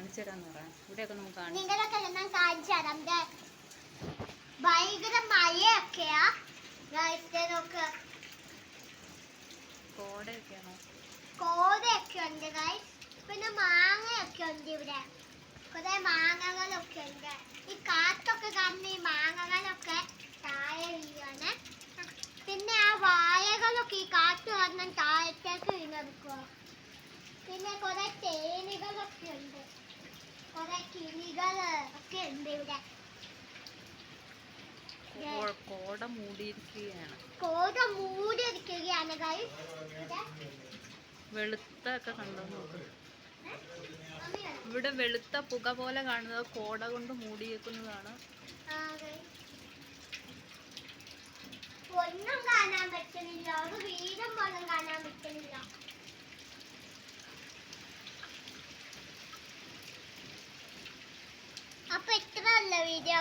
നോക്കാം ഇവിടെയൊക്കെ നമുക്ക് കാണാം. നിങ്ങളൊക്കെ ഞാൻ കാണിച്ചു ദേ, ഭയങ്കര മഴയൊക്കെയാ. കോടയൊക്കെയാണോ കോടയൊക്കെ ഉണ്ട് ഗൈസ് പിന്നെ മാങ്ങയൊക്കെ ഉണ്ട് ഇവിടെ. കുറെ മാങ്ങകളൊക്കെ ഉണ്ട്. ഈ കാറ്റൊക്കെ കാരണം ഈ മാങ്ങകളൊക്കെ താഴെ വീഴാണ് പിന്നെ ആ വാഴകളൊക്കെ ഈ കാറ്റ് കാരണം താഴത്തേക്ക് വീണെടുക്കുക പിന്നെ കുറെ തേനികളൊക്കെ ഉണ്ട് കുറെ കിളികൾ ഒക്കെ ഉണ്ട് ഇവിടെ കോ- കോട മൂടിയിരിക്കുകയാണ് കോട മൂടിയിരിക്കുകയാണ് വെളുത്ത ഒക്കെ കണ്ടോ നോക്ക്. ഇവിടെ വെളുത്ത പുക പോലെ കാണുന്നത്. കോട കൊണ്ട് guys. ഒന്നും കാണാൻ പറ്റുന്നില്ല. ഒരു വീടും പോലും കാണാൻ പറ്റുന്നില്ല. അപ്പൊ ഇത്ര വീഡിയോ